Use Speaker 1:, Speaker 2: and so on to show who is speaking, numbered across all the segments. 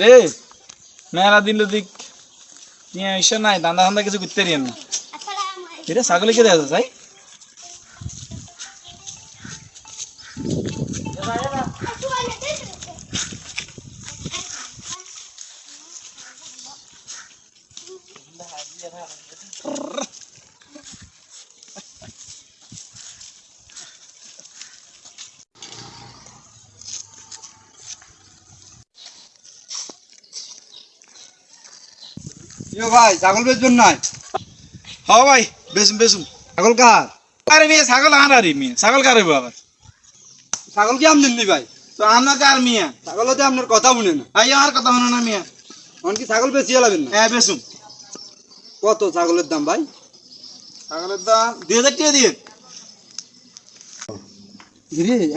Speaker 1: রে, মেলা দিল দিক নিয়ে নাই দান্দা ধান্দা কিছু করতে পারি না। রে, ছাগলে কে দেখা যাই
Speaker 2: ভাই, ছাগল নাই?
Speaker 1: ভাই
Speaker 2: ছাগল কার?
Speaker 1: মেয়ে, ছাগল আর আরে মেয়ে। ছাগল
Speaker 2: ছাগল কি নি ভাই?
Speaker 1: তো মিয়া?
Speaker 2: আপনার কথা না।
Speaker 1: কথা না মিয়া।
Speaker 2: কি ছাগল না?
Speaker 1: হ্যাঁ
Speaker 2: কত ছাগলের দাম ভাই?
Speaker 1: ছাগলের দাম দুই হাজার টাকা দিয়ে।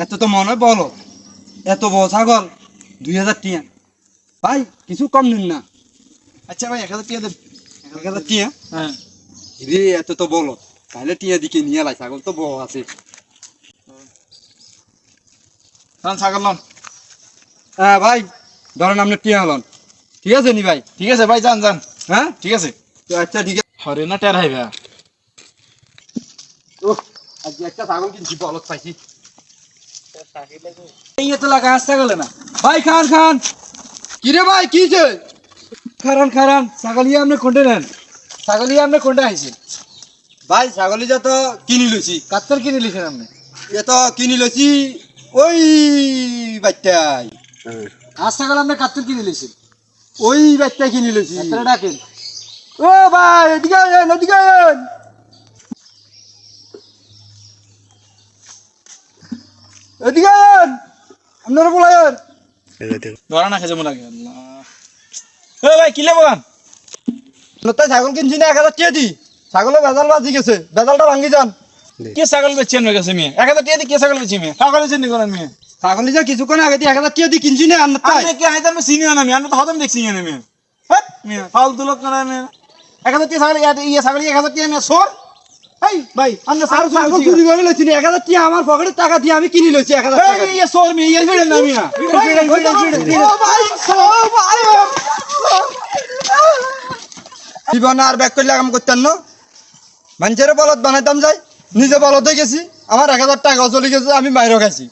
Speaker 2: এত তো মনে হয় বলো এত বড় ছাগল, দুই হাজার টিয়া ভাই, কিছু কম নিন না।
Speaker 1: আচ্ছা ভাই এক হাজার টাকা দেন।
Speaker 2: এক হাজার টিয়া?
Speaker 1: হ্যাঁ।
Speaker 2: রে এত তো বলো তাহলে টিয়া দিকে নিয়ে লাই ছাগল তো বড় আছে।
Speaker 1: ছাগল লন।
Speaker 2: হ্যাঁ ভাই ধরেন আপনি টিয়া হলন ঠিক আছে নি ভাই?
Speaker 1: ঠিক আছে ভাই যান যান।
Speaker 2: হ্যাঁ?
Speaker 1: ঠিক আছে।
Speaker 2: আচ্ছা ঠিক আছে।
Speaker 1: হরে না টের
Speaker 2: ও আজকে একটা ছাগল কিনছি বলত পাইছি।
Speaker 1: এই তো লাগা আসতে গেলে না।
Speaker 2: ভাই খান খান। কিরে ভাই কিছে
Speaker 1: খারান খারান ছাগলিয়া আপনি কোনটা নেন। ছাগলিয়া আপনি কোনটা আইছেন
Speaker 2: ভাই ছাগলি যা তো কিনি লইছি
Speaker 1: কাত্তর কিনে লিখেন আপনি
Speaker 2: এ তো কিনি লইছি ওই বাচ্চাই।
Speaker 1: আজ ছাগল আপনি কাত্তর কিনে লিখেন
Speaker 2: ওই বাচ্চা কিনি লইছি
Speaker 1: ডাকেন।
Speaker 2: ও ভাই এদিকে আয়েন এদিকে আয়েন এদিকে আয়েন আপনারা বলায়েন
Speaker 1: ধরা না খেজে মনে লাগে। এ ভাই কিলে বলান
Speaker 2: তাই ছাগল কিনছি না এক হাজার টিয়া দি। ছাগলের বেজাল বাজি গেছে বেজালটা ভাঙি যান।
Speaker 1: কে ছাগল বেচছেন হয়ে গেছে মেয়ে? এক হাজার টাকা দিয়ে কে ছাগল বেচি মেয়ে? ছাগল বেচেন নি করেন মেয়ে?
Speaker 2: ছাগলি যা কিছুক্ষণ আগে দিয়ে এক হাজার টিয়া দি কিনছি না আপনার তাই।
Speaker 1: কে আইতাম চিনি না মেয়ে আমি তো হতম দেখছি না মেয়ে। হ্যাঁ মেয়ে ফালতু লোক করে মেয়ে। এক হাজার টাকা ছাগল ইয়ে ছাগল এক হাজার টাকা মেয়ে সোর। এই ভাই চুরি
Speaker 2: চুরি করে লইছি আমার টাকা দিয়ে আমি কিনি লইছি এক হাজার টাকা
Speaker 1: এই সোর মেয়ে ফিরেন না মিয়া ফিরেন ফিরেন ফিরেন
Speaker 2: ও ভাই, ও ভাই, ও। আর ব্যাক করলে কাম করতেন না। মানুষের বলত বানাইতাম যাই নিজে বলতে হয়ে গেছি আমার এক হাজার টাকা চলে গেছে আমি বাইরে খাইছি